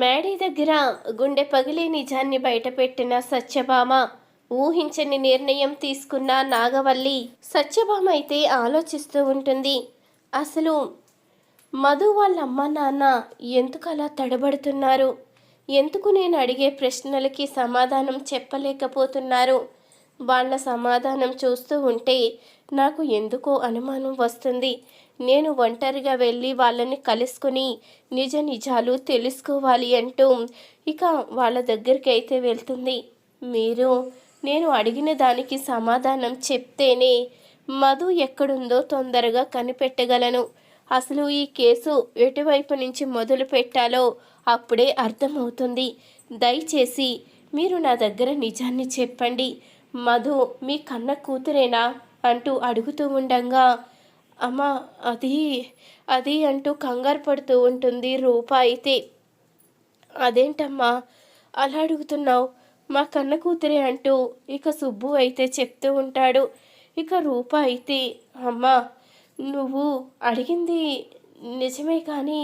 మేడీ దగ్గర గుండె పగిలే నిజాన్ని బయటపెట్టిన సత్యభామ ఊహించని నిర్ణయం తీసుకున్న నాగవల్లి సత్యభామ అయితే ఆలోచిస్తూ ఉంటుంది. అసలు మధు వాళ్ళ అమ్మ నాన్న ఎందుకు అలా తడబడుతున్నారు? ఎందుకు నేను అడిగే ప్రశ్నలకి సమాధానం చెప్పలేకపోతున్నారు? వాళ్ళ సమాధానం చూస్తూ ఉంటే నాకు ఎందుకో అనుమానం వస్తుంది. నేను ఒంటరిగా వెళ్ళి వాళ్ళని కలుసుకుని నిజ నిజాలు తెలుసుకోవాలి అంటూ ఇక వాళ్ళ దగ్గరికి అయితే వెళ్తుంది. మీరు నేను అడిగిన దానికి సమాధానం చెప్తేనే మధు ఎక్కడుందో తొందరగా కనిపెట్టగలను. అసలు ఈ కేసు ఎటువైపు నుంచి మొదలు పెట్టాలో అప్పుడే అర్థమవుతుంది. దయచేసి మీరు నా దగ్గర నిజాన్ని చెప్పండి. మధు మీ కన్న కూతురేనా? అంటూ అడుగుతూ ఉండంగా. అమ్మ అది అది అంటూ కంగారు పడుతూ ఉంటుంది రూప అయితే. అదేంటమ్మా? అలా అడుగుతున్నావు? మా కన్న కూతురే అంటూ ఇక సుబ్బు అయితే చెప్తూ ఉంటాడు. ఇక రూప అయితే అమ్మా నువ్వు అడిగింది నిజమే కానీ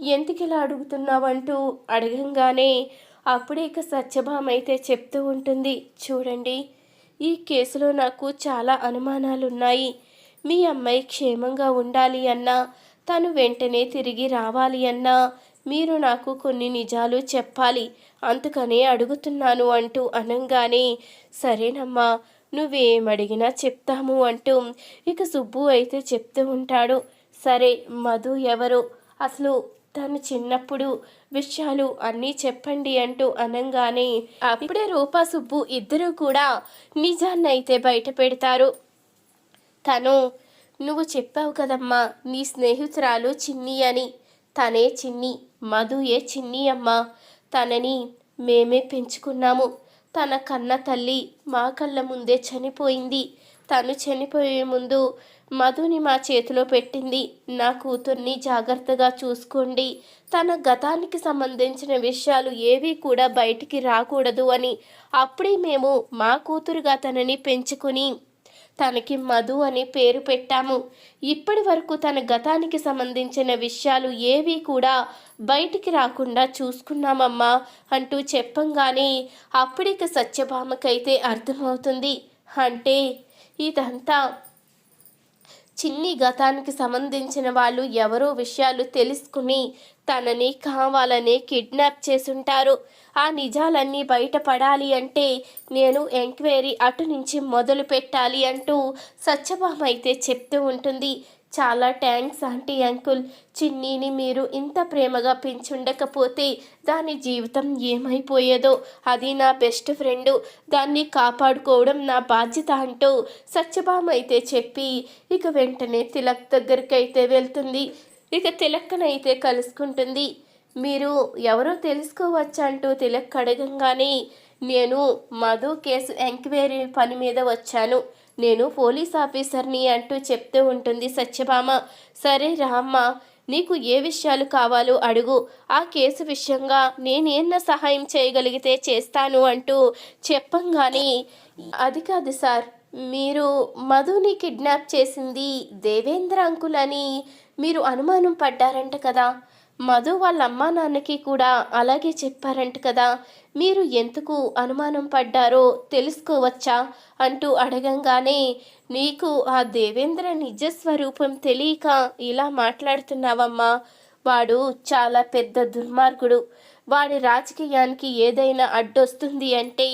ఎందుకు ఇలా అడుగుతున్నావంటూ అడగంగానే అప్పుడే ఇక సత్యభామ అయితే చెప్తూ ఉంటుంది. చూడండి. ఈ కేసులో నాకు చాలా అనుమానాలున్నాయి. మీ అమ్మాయి క్షేమంగా ఉండాలి అన్నా తను వెంటనే తిరిగి రావాలి అన్నా మీరు నాకు కొన్ని నిజాలు చెప్పాలి. అందుకనే అడుగుతున్నాను అంటూ అనంగానే సరేనమ్మా నువ్వేమడిగినా చెప్తాము అంటూ ఇక సుబ్బు అయితే చెప్తూ ఉంటాడు. సరే మధు ఎవరు? అసలు తను చిన్నప్పుడు విషయాలు అన్నీ చెప్పండి అంటూ అనంగానే అప్పుడే రూపా సుబ్బు ఇద్దరూ కూడా నిజాన్నైతే బయట పెడతారు. తను నువ్వు చెప్పావు కదమ్మా నీ స్నేహితురాలు చిన్ని అని. తనే చిన్ని మధుయే చిన్ని అమ్మ. తనని మేమే పెంచుకున్నాము. తన కన్న తల్లి మా కళ్ళ ముందే చనిపోయింది. తను చనిపోయే ముందు మధుని మా చేతిలో పెట్టింది. నా కూతుర్ని జాగ్రత్తగా చూసుకోండి. తన గతానికి సంబంధించిన విషయాలు ఏవి కూడా బయటికి రాకూడదు అని అప్పుడే మేము మా కూతురుగా తనని పెంచుకుని తనకి మధు అని పేరు పెట్టాము. ఇప్పటి వరకు తన గతానికి సంబంధించిన విషయాలు ఏవి కూడా బయటికి రాకుండా చూసుకున్నామమ్మా అంటూ చెప్పంగానే అప్పటికి సత్యభామకైతే అర్థమవుతుంది. అంటే ఇదంతా చిన్ని గతానికి సంబంధించిన వాళ్ళు ఎవరో విషయాలు తెలుసుకుని తనని కావాలని కిడ్నాప్ చేసుంటారు. ఆ నిజాలన్నీ బయటపడాలి అంటే నేను ఎంక్వైరీ అటు నుంచి మొదలు పెట్టాలి అంటూ సత్యభామ అయితే చెప్తూ ఉంటుంది. చాలా థ్యాంక్స్ ఆంటీ అంకుల్ చిన్నీని మీరు ఇంత ప్రేమగా పెంచుండకపోతే దాని జీవితం ఏమైపోయేదో? అది నా బెస్ట్ ఫ్రెండు దాన్ని కాపాడుకోవడం నా బాధ్యత అంటూ సత్యభామ అయితే చెప్పి ఇక వెంటనే తిలక్ దగ్గరికి అయితే వెళ్తుంది. ఇక తిలక్కనైతే కలుసుకుంటుంది. మీరు ఎవరో తెలుసుకోవచ్చు అంటూ తిలక్ అడగంగానే నేను మధు కేసు ఎంక్వైరీ పని మీద వచ్చాను. నేను పోలీస్ ఆఫీసర్ని అంటూ చెప్తూ ఉంటుంది సత్యభామ. సరే రామ్మ నీకు ఏ విషయాలు కావాలో అడుగు. ఆ కేసు విషయంగా నేనేన్న సహాయం చేయగలిగితే చేస్తాను అంటూ చెప్పంగానే అది కాదు సార్ మీరు మధుని కిడ్నాప్ చేసింది దేవేంద్ర అంకుల్ అని మీరు అనుమానం పడ్డారంట కదా. మధు వాళ్ళ అమ్మా నాన్నకి కూడా అలాగే చెప్పారంట కదా. మీరు ఎందుకు అనుమానం పడ్డారో తెలుసుకోవచ్చా? అంటూ అడగంగానే నీకు ఆ దేవేంద్ర నిజస్వరూపం తెలియక ఇలా మాట్లాడుతున్నావమ్మా. వాడు చాలా పెద్ద దుర్మార్గుడు. వాడి రాజకీయానికి ఏదైనా అడ్డొస్తుంది అంటే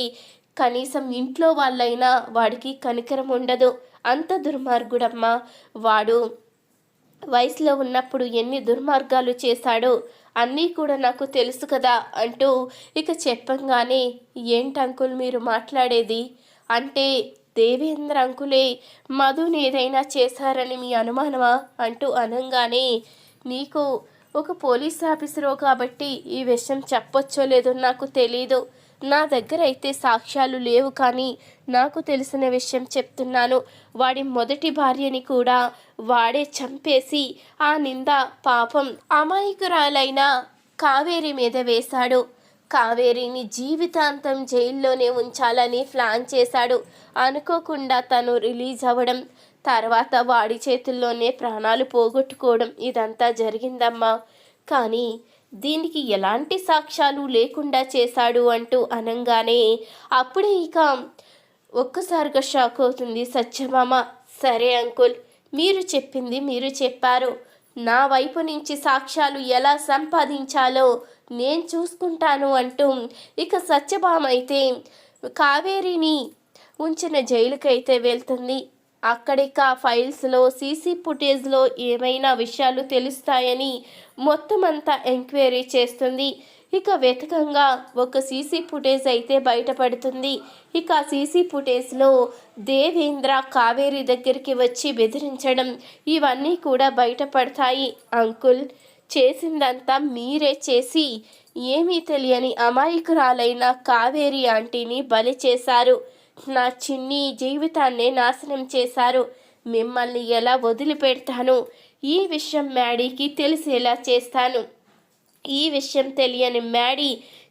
కనీసం ఇంట్లో వాళ్ళైనా వాడికి కనికరం ఉండదు. అంత దుర్మార్గుడమ్మా. వాడు వయసులో ఉన్నప్పుడు ఎన్ని దుర్మార్గాలు చేశాడో అన్నీ కూడా నాకు తెలుసు కదా అంటూ ఇక చెప్పంగానే ఏంటి అంకుల్ మీరు మాట్లాడేది? అంటే దేవేంద్ర అంకులే మధుని ఏదైనా చేశారని మీ అనుమానమా? అంటూ అనంగానే నీకు ఒక పోలీస్ ఆఫీసరో కాబట్టి ఈ విషయం చెప్పొచ్చో లేదో నాకు తెలీదు. నా దగ్గర అయితే సాక్ష్యాలు లేవు కానీ నాకు తెలిసిన విషయం చెప్తున్నాను. వాడి మొదటి భార్యని కూడా వాడే చంపేసి ఆ నింద పాపం అమాయకురాలైన కావేరి మీద వేశాడు. కావేరిని జీవితాంతం జైల్లోనే ఉంచాలని ప్లాన్ చేశాడు. అనుకోకుండా తను రిలీజ్ అవ్వడం తర్వాత వాడి చేతుల్లోనే ప్రాణాలు పోగొట్టుకోవడం ఇదంతా జరిగిందమ్మా. కానీ దీనికి ఎలాంటి సాక్ష్యాలు లేకుండా చేశాడు అంటూ అనంగానే అప్పుడే ఇక ఒక్కసారిగా షాక్ అవుతుంది సత్యభామ. సరే అంకుల్ మీరు చెప్పింది మీరు చెప్పారు. నా వైపు నుంచి సాక్ష్యాలు ఎలా సంపాదించాలో నేను చూసుకుంటాను అంటూ ఇక సత్యభామ అయితే కావేరిని ఉంచిన జైలుకైతే వెళ్తుంది. అక్కడిక ఫైల్స్లో సీసీ ఫుటేజ్లో ఏమైనా విషయాలు తెలుస్తాయని మొత్తం అంతా ఎంక్వైరీ చేస్తుంది. ఇక వెతకంగా ఒక సీసీ ఫుటేజ్ అయితే బయటపడుతుంది. ఇక ఆ సీసీ ఫుటేజ్లో దేవేంద్ర కావేరి దగ్గరికి వచ్చి బెదిరించడం ఇవన్నీ కూడా బయటపడతాయి. అంకుల్ చేసిందంతా మీరే చేసి ఏమీ తెలియని అమాయకురాలైన కావేరి ఆంటీని బలి చేశారు. నా చిన్ని జీవితాన్నే నాశనం చేశారు. మిమ్మల్ని ఎలా వదిలిపెడతాను? ఈ విషయం మ్యాడీకి తెలిసేలా చేస్తాను. ఈ విషయం తెలియని మ్యాడీ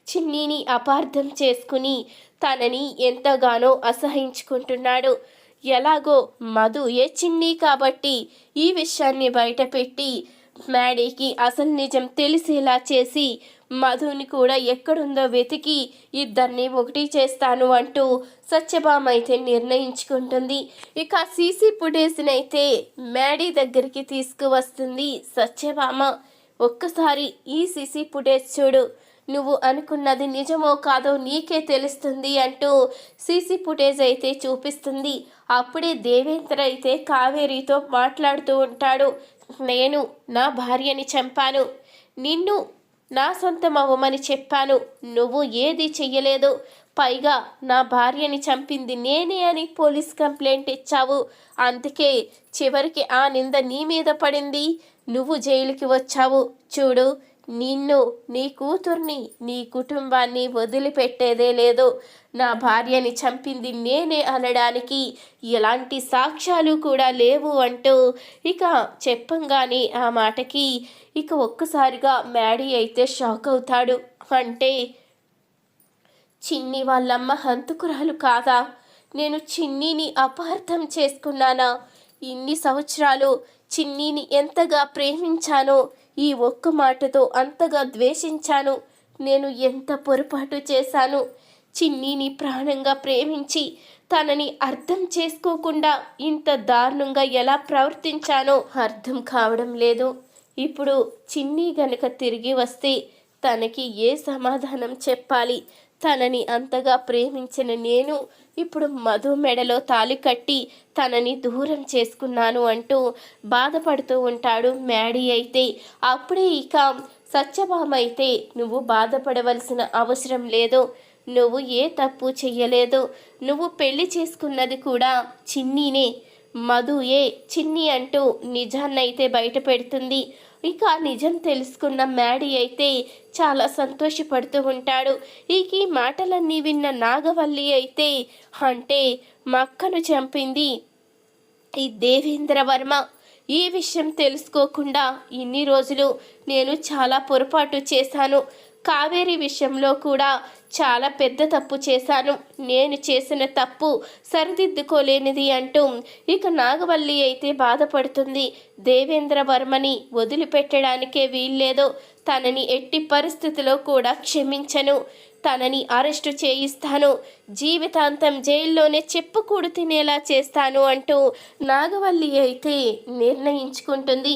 చిన్నీని అపార్థం చేసుకుని తనని ఎంతగానో అసహించుకుంటున్నాడు. ఎలాగో మధు ఏ చిన్ని కాబట్టి ఈ విషయాన్ని బయటపెట్టి మ్యాడీకి అసలు నిజం తెలిసేలా చేసి మధుని కూడా ఎక్కడుందో వెతికి ఇద్దరిని ఒకటి చేస్తాను అంటూ సత్యభామ అయితే నిర్ణయించుకుంటుంది. ఇక సీసీ ఫుటేజ్ని అయితే మ్యాడీ దగ్గరికి తీసుకువస్తుంది సత్యభామ. ఒక్కసారి ఈ సీసీ ఫుటేజ్ చూడు. నువ్వు అనుకున్నది నిజమో కాదో నీకే తెలుస్తుంది అంటూ సీసీ ఫుటేజ్ అయితే చూపిస్తుంది. అప్పుడే దేవేంద్ర అయితే కావేరితో మాట్లాడుతూ ఉంటాడు. నేను నా భార్యని చంపాను. నిన్ను నా సొంతం అవ్వమని చెప్పాను. నువ్వు ఏది చెయ్యలేదు. పైగా నా భార్యని చంపింది నేనే అని పోలీస్ కంప్లైంట్ ఇచ్చావు. అందుకే చివరికి ఆ నింద నీ మీద పడింది. నువ్వు జైలుకి వచ్చావు. చూడు నిన్ను నీ కూతుర్ని నీ కుటుంబాన్ని వదిలిపెట్టేదే లేదు. నా భార్యని చంపింది నేనే అనడానికి ఎలాంటి సాక్ష్యాలు కూడా లేవు అంటూ ఇక చెప్పంగానే ఆ మాటకి ఇక ఒక్కసారిగా మ్యాడీ అయితే షాక్ అవుతాడు. అంటే చిన్ని వాళ్ళమ్మ హంతకురాలు కాదా? నేను చిన్నీని అపార్థం చేసుకున్నానా? ఇన్ని సంవత్సరాలు చిన్నీని ఎంతగా ప్రేమించానో? ఈ ఒక్క మాటతో అంతగా ద్వేషించాను. నేను ఎంత పొరపాటు చేశాను? చిన్నీని ప్రాణంగా ప్రేమించి తనని అర్థం చేసుకోకుండా ఇంత దారుణంగా ఎలా ప్రవర్తించానో అర్థం కావడం లేదు. ఇప్పుడు చిన్ని గనుక తిరిగి వస్తే తనకి ఏ సమాధానం చెప్పాలి? తనని అంతగా ప్రేమించిన నేను ఇప్పుడు మధు మెడలో తాలి కట్టి తనని దూరం చేసుకున్నాను అంటూ బాధపడుతూ ఉంటాడు మ్యాడీ అయితే. అప్పుడే ఇక సత్యభామ అయితే నువ్వు బాధపడవలసిన అవసరం లేదు. నువ్వు ఏ తప్పు చెయ్యలేదు. నువ్వు పెళ్ళి చేసుకున్నది కూడా చిన్నీనే. మధుయే చిన్ని అంటూ నిజాన్నైతే బయట పెడుతుంది. ఇక నిజం తెలుసుకున్న మ్యాడీ అయితే చాలా సంతోషపడుతూ ఉంటాడు. ఇక ఈ మాటలన్నీ విన్న నాగవల్లి అయితే అంటే మక్కను చంపింది ఈ దేవేంద్ర వర్మ. ఈ విషయం తెలుసుకోకుండా ఇన్ని రోజులు నేను చాలా పొరపాటు చేశాను. కావేరి విషయంలో కూడా చాలా పెద్ద తప్పు చేశాను. నేను చేసిన తప్పు సరిదిద్దుకోలేనిది అంటూ ఇక నాగవల్లి అయితే బాధపడుతుంది. దేవేంద్ర వర్మని వదిలిపెట్టడానికే వీల్లేదు. తనని ఎట్టి పరిస్థితిలో కూడా క్షమించను. తనని అరెస్టు చేయిస్తాను. జీవితాంతం జైల్లోనే చెప్పుకూడు తినేలా చేస్తాను అంటూ నాగవల్లి అయితే నిర్ణయించుకుంటుంది.